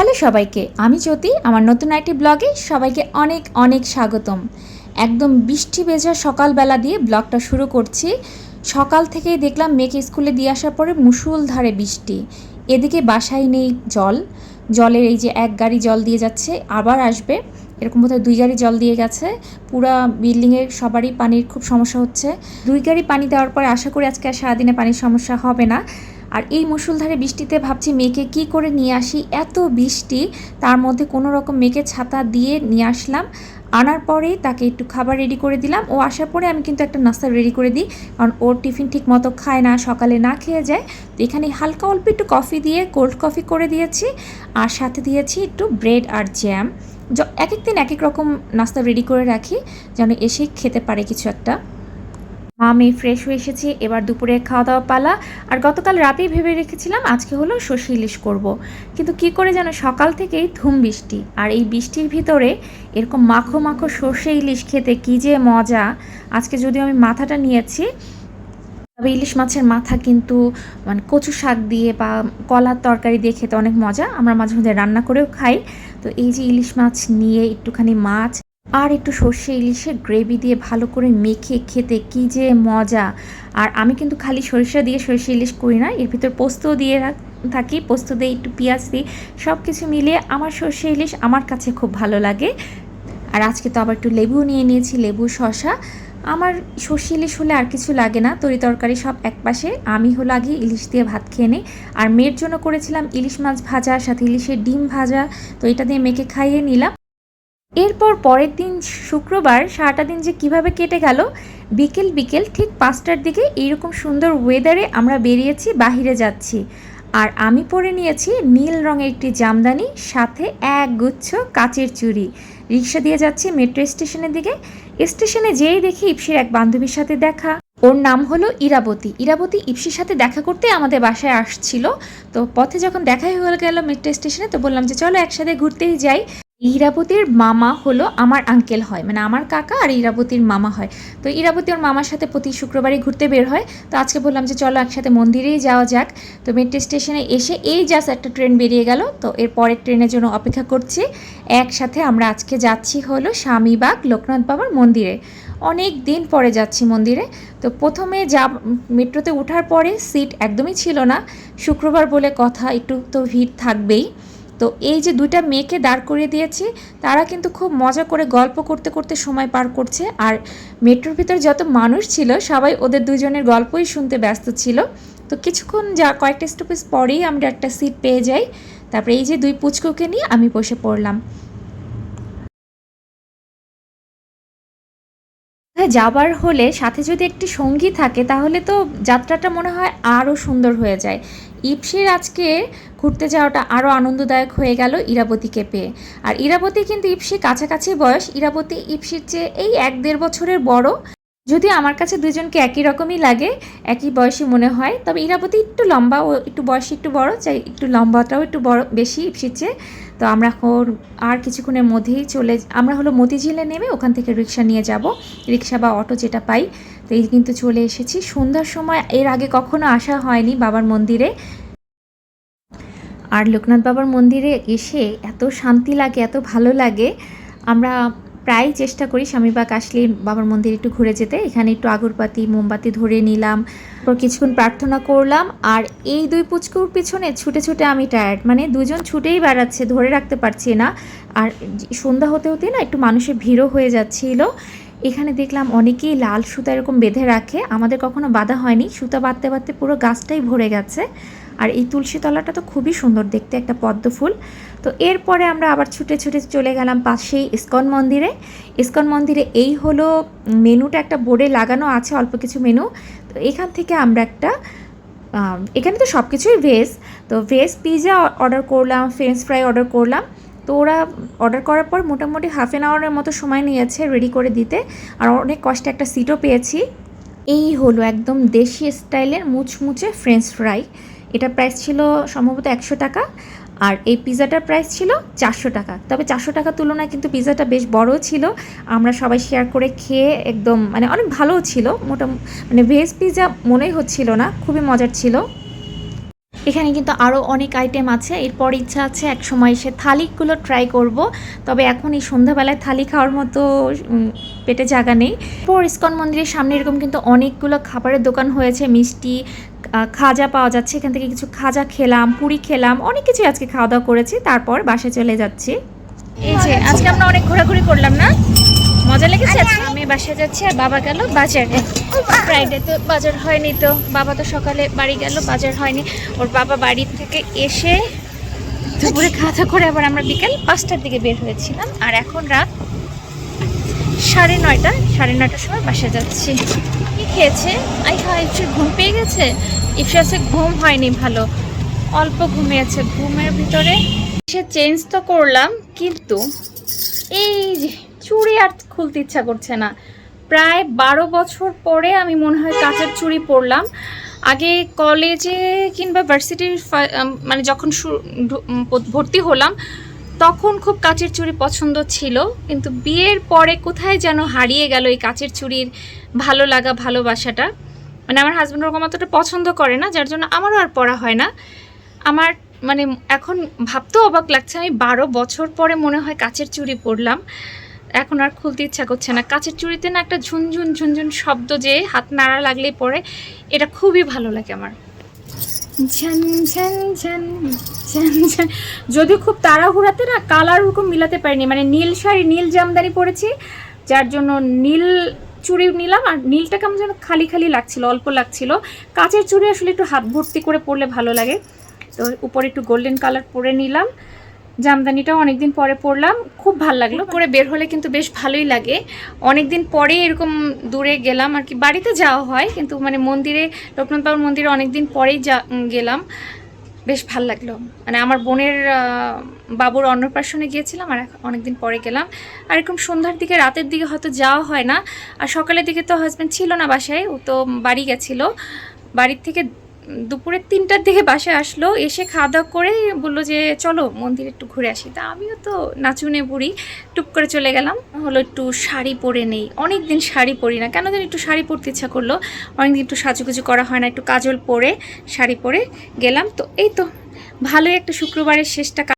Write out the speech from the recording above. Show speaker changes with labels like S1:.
S1: Hello সবাইকে, আমি জ্যোতি, আমার নতুন আইটি ব্লগে সবাইকে অনেক অনেক স্বাগতম। একদম বৃষ্টি ভেজা সকালবেলা দিয়ে ব্লগটা শুরু করছি। সকাল থেকেই দেখলাম মেয়েকে স্কুলে দিয়ে আসার পরে মুসুলধারে বৃষ্টি। এদিকে বাসায় নেই জল। জলের এই যে এক গাড়ি জল দিয়ে যাচ্ছে, আবার আসবে। এরকম বোধহয় দুই গাড়ি জল দিয়ে গেছে। পুরা বিল্ডিংয়ের সবারই পানির খুব সমস্যা হচ্ছে। দুই গাড়ি পানি দেওয়ার পরে আশা করি আজকে আর সারাদিনে পানির সমস্যা হবে না। আর এই মুসুলধারে বৃষ্টিতে ভাবছি মেয়েকে কি করে নিয়ে আসি? এত বৃষ্টি, তার মধ্যে কোনো রকম মেয়েকে ছাতা দিয়ে নিয়ে আসলাম। আনার পরেই তাকে একটু খাবার রেডি করে দিলাম। ও আসার পরে আমি কিন্তু একটা নাস্তা রেডি করে দিই। কারণ ওর টিফিন ঠিক মতো খায় না, সকালে না খেয়ে যায়। তো এখানে হালকা অল্প একটু কফি দিয়ে কোল্ড কফি করে দিয়েছি। আর সাথে দিয়েছি একটু ব্রেড আর জ্যাম এক এক দিন এক এক রকম নাস্তা রেডি করে রাখি, যেন এসে খেতে পারে কিছু একটা। মা ফ্রেশ হয়ে এসেছি, এবার দুপুরে খাওয়া দাওয়া পালা। আর গতকাল রাতেই ভেবে রেখেছিলাম আজকে হলো সর্ষে ইলিশ করব। কিন্তু কি করে যেন সকাল থেকেই ধুম বৃষ্টি। আর এই বৃষ্টির ভিতরে এরকম মাখো মাখো সর্ষে ইলিশ খেতে কি যে মজা। আজকে যদিও আমি মাথাটা নিয়েছি, তবে ইলিশ মাছের মাথা কিন্তু মানে কচু শাক দিয়ে বা কলার তরকারি দিয়ে খেতে অনেক মজা। আমরা মাঝে মধ্যে রান্না করেও খাই। তো এই যে ইলিশ মাছ নিয়ে একটুখানি মাছ আর একটু সর্ষে ইলিশের গ্রেভি দিয়ে ভালো করে মেখে খেতে কি যে মজা। আর আমি কিন্তু খালি সরিষা দিয়ে সর্ষে ইলিশ করি না, এর ভিতর পোস্ত দিয়ে রাখ- থাকি, পোস্ত দিয়ে একটু পেঁয়াজ দিই সব কিছু মিলিয়ে আমার সর্ষে ইলিশ আমার কাছে খুব ভালো লাগে। আর আজকে তো আবার একটু লেবু নিয়ে নিয়েছি, লেবু শশা আমার সর্ষে ইলিশ হলে আর কিছু লাগে না, তরি তরকারি সব একপাশে আমি হলো আগে ইলিশ দিয়ে ভাত খেয়ে নিই। আর মেয়ের জন্য করেছিলাম ইলিশ মাছ ভাজা, সাথে ইলিশের ডিম ভাজা, তো এটা দিয়ে মেখে খাইয়ে নিলাম। এরপর পরের দিন শুক্রবার সারাটা দিন যে কীভাবে কেটে গেল, বিকেল বিকেল ঠিক পাঁচটার দিকে এইরকম সুন্দর ওয়েদারে আমরা বেরিয়েছি, বাহিরে যাচ্ছি। আর আমি পরে নিয়েছি নীল রঙের একটি জামদানি, সাথে এক গুচ্ছ কাচের চুড়ি। রিক্সা দিয়ে যাচ্ছি মেট্রো স্টেশনের দিকে। স্টেশনে যেই দেখি ইপসির এক বান্ধবীর সাথে দেখা। ওর নাম হলো ইরাবতী। ইরাবতী ইপসির সাথে দেখা করতে আমাদের বাসায় আসছিল। তো পথে যখন দেখাই হয়ে গেল মেট্রো স্টেশনে তো বললাম যে চলো একসাথে ঘুরতেই যাই। ইরাবতীর মামা হলো আমার আঙ্কেল হয়। মানে আমার কাকা আর ইরাবতীর মামা হয়। তো ইরাবতী ওর মামার সাথে প্রতি শুক্রবারই ঘুরতে বের হয়। তো আজকে বললাম যে চলো একসাথে মন্দিরেই যাওয়া যাক। তো মেট্রো স্টেশনে এসে এই জাস্ট একটা ট্রেন বেরিয়ে গেল। তো এর পরের ট্রেনের জন্য অপেক্ষা করছি। একসাথে আমরা আজকে যাচ্ছি হলো স্বামীবাগ লোকনাথ বাবার মন্দিরে। অনেক দিন পরে যাচ্ছি মন্দিরে। তো প্রথমে যা মেট্রোতে ওঠার পরে সিট একদমই ছিল না। শুক্রবার বলে কথা, একটু তো ভিড় থাকবেই। তো এই যে দুইটা মেয়েকে দাঁড় করিয়ে দিয়েছি, তারা কিন্তু খুব মজা করে গল্প করতে করতে সময় পার করছে। আর মেট্রোর ভিতরে যত মানুষ ছিল, সবাই ওদের দুজনের গল্পই শুনতে ব্যস্ত ছিল। তো কিছুক্ষণ যা কয়েকটা স্টপেজ পরেই আমরা একটা সিট পেয়ে যাই। তারপরে এই যে দুই পুচকুকে নিয়ে আমি বসে পড়লাম। যাবার হলে সাথে যদি একটি সঙ্গী থাকে, তাহলে তো যাত্রাটা মনে হয় আরও সুন্দর হয়ে যায়। ইপসির আজকে ঘুরতে যাওয়াটা আরও আনন্দদায়ক হয়ে গেল ইরাবতীকে পেয়ে আর ইরাবতী কিন্তু ইপসি কাছাকাছি বয়স। ইরাবতী ইপসির চেয়ে এই এক দেড় বছরের বড়। যদি আমার কাছে দুজনকে একই রকমই লাগে, একই বয়সী মনে হয়। তবে ইরাবতী একটু লম্বা ও একটু বয়সী একটু বড় চাই একটু লম্বাটাও একটু বড়, বেশি ইপসির চেয়ে। তো আমরা ওর আর কিছুক্ষণের মধ্যেই চলে আমরা হলো মতিঝিলে নেমে ওখান থেকে রিক্সা নিয়ে যাব। রিক্সা বা অটো যেটা পাই। তো এই কিন্তু চলে এসেছি। সন্ধ্যার সময় এর আগে কখনো আসা হয়নি বাবার মন্দিরে। আর লোকনাথ বাবার মন্দিরে এসে এত শান্তি লাগে, এত ভালো লাগে। আমরা প্রায় চেষ্টা করি স্বামীবাগ আসলে বাবার মন্দিরে একটু ঘুরে যেতে। এখানে একটু আগরবাতি, মোমবাতি ধরে নিলাম, তারপর কিছুক্ষণ প্রার্থনা করলাম। আর এই দুই পুচকুর পিছনে ছুটে ছুটে আমি টায়ার্ড মানে দুজন ছুটেই বেড়াচ্ছে, ধরে রাখতে পারছি না। আর সন্ধ্যা হতে হতে না একটু মানুষের ভিড়ও হয়ে যাচ্ছিল। এখানে দেখলাম অনেকেই লাল সুতা এরকম বেঁধে রাখে। আমাদের কখনো বাঁধা হয়নি। সুতা বাঁধতে বাঁধতে পুরো গাছটাই ভরে গেছে। আর এই তুলসী তলাটা তো খুবই সুন্দর দেখতে, একটা পদ্ম ফুল। তো এরপরে আমরা আবার ছুটে ছুটে চলে গেলাম পাশেই ইস্কন মন্দিরে। ইস্কন মন্দিরে এই হলো মেনুটা, একটা বোর্ডে লাগানো আছে, অল্প কিছু মেনু। তো এখান থেকে আমরা একটা এখানে তো সব কিছুই ভেজ। তো ভেজ পিৎজা অর্ডার করলাম, ফ্রেঞ্চ ফ্রাই অর্ডার করলাম। তো ওরা অর্ডার করার পর মোটামুটি হাফ অ্যান আওয়ারের মতো সময় নিয়েছে রেডি করে দিতে। আর অনেক কষ্টে একটা সিটও পেয়েছি। এই হলো একদম দেশি স্টাইলের মুচমুচে ফ্রেঞ্চ ফ্রাই। এটা প্রাইস ছিল সম্ভবত একশো টাকা আর এই পিৎজাটার প্রাইস ছিল চারশো টাকা। তবে চারশো টাকার তুলনায় কিন্তু পিৎজাটা বেশ বড় ছিল। আমরা সবাই শেয়ার করে খেয়ে একদম মানে অনেক ভালোও ছিল। মোটামুটি মানে ভেজ পিৎজা মনেই হচ্ছিল না, খুবই মজার ছিল। এখানে কিন্তু আরও অনেক আইটেম আছে। এরপর ইচ্ছা আছে এক সময় এসে থালিগুলো ট্রাই করব। তবে এখন এই সন্ধ্যাবেলায় থালি খাওয়ার মতো পেটে জায়গা নেই। পর ইস্কন মন্দিরের সামনে এরকম কিন্তু অনেকগুলো খাবারের দোকান হয়েছে। মিষ্টি খাজা পাওয়া যাচ্ছে। এখান থেকে কিছু খাজা খেলাম পুরি খেলাম অনেক কিছুই আজকে খাওয়া দাওয়া করেছি। তারপর বাসে চলে যাচ্ছি। এই যে আজকে আমরা অনেক ঘোরাঘুরি করলাম না? মজা লেগেছে? আমি বাসায় যাচ্ছি আর বাবা গেল বাজারে। ফ্রাইডে তো বাজার হয়নি তো। বাবা তো সকালে বাড়ি গেল, বাজার হয়নি। ওর বাবা বাড়ি থেকে এসে দুপুরে খাওয়া করে আবার আমরা বিকেল পাঁচটার দিকে বের হয়েছিলাম। আর এখন রাত সাড়ে নয়টা, সাড়ে নয়টার সময় বাসা যাচ্ছি। কি খেয়েছে? আই হ্যাঁ ইফসির ঘুম পেয়ে গেছে? ইফসাসে ঘুম হয়নি ভালো। অল্প ঘুমিয়েছে। ঘুমের ভিতরে সে চেঞ্জ তো করলাম, কিন্তু এই যে চুড়ি আর খুলতে ইচ্ছা করছে না। প্রায় বারো বছর পরে আমি মনে হয় কাঁচের চুড়ি পরলাম। আগে কলেজে কিংবা ভার্সিটির মানে যখন ভর্তি হলাম, তখন খুব কাঁচের চুড়ি পছন্দ ছিল। কিন্তু বিয়ের পরে কোথায় যেন হারিয়ে গেল এই কাঁচের চুড়ির ভালো লাগা, ভালোবাসাটা। মানে আমার হাজব্যান্ড ওরকম অতটা পছন্দ করে না, যার জন্য আমারও আর পড়া হয় না। আমার মানে এখন ভাবতেও অবাক লাগছে, আমি বারো বছর পরে মনে হয় কাচের চুড়ি পরলাম। এখন আর খুলতে ইচ্ছা করছে না। কাচের চুড়িতে না একটা ঝুনঝুন ঝুনঝুন শব্দ যে হাত নাড়া লাগলেই পরে, এটা খুবই ভালো লাগে আমার। যদিও খুব তাড়াহুড়াতে না কালার ওরকম মিলাতে পারিনি। মানে নীল শাড়ি, নীল জামদানি পরেছি, যার জন্য নীল চুড়ি নিলাম আর নীলটা কেমন যেন খালি খালি লাগছিল, অল্প লাগছিল। কাচের চুড়ি আসলে একটু হাত ভর্তি করে পরলে ভালো লাগে। তো উপরে একটু গোল্ডেন কালার পরে নিলাম। জামদানিটাও অনেকদিন পরে পরলাম। খুব ভালো লাগল। পরে বের হলে কিন্তু বেশ ভালোই লাগে। অনেকদিন পরে এরকম দূরে গেলাম আর কি। বাড়িতে যাওয়া হয় কিন্তু মানে মন্দিরে লোকনাথ বাবুর মন্দিরে অনেকদিন পরেই যা গেলাম। বেশ ভালো লাগল। মানে আমার বোনের বাবুর অন্নপ্রাশনে গিয়েছিলাম আর অনেকদিন পরে গেলাম। আর এরকম সন্ধ্যার দিকে রাতের দিকে হয়তো যাওয়া হয় না। আর সকালের দিকে তো হাজব্যান্ড ছিল না বাসায় ও তো বাড়ি গেছিল। বাড়ির থেকে দুপুরের তিনটার দিকে বাসায় আসলো, এসে খাওয়া দাওয়া করে বলল যে, চলো মন্দিরে একটু ঘুরে আসি। তা আমিও তো নাচুনে বুড়ি, টুপ করে চলে গেলাম। হলো একটু শাড়ি পরে নেই। অনেক দিন শাড়ি পরি না। কেন যেন একটু শাড়ি পরতে ইচ্ছা করল। অনেক দিন একটু সাজুগুজু করা হয় না, একটু কাজল পরে শাড়ি পরে গেলাম। তো এই তো, ভালোই একটা শুক্রবারের শেষটা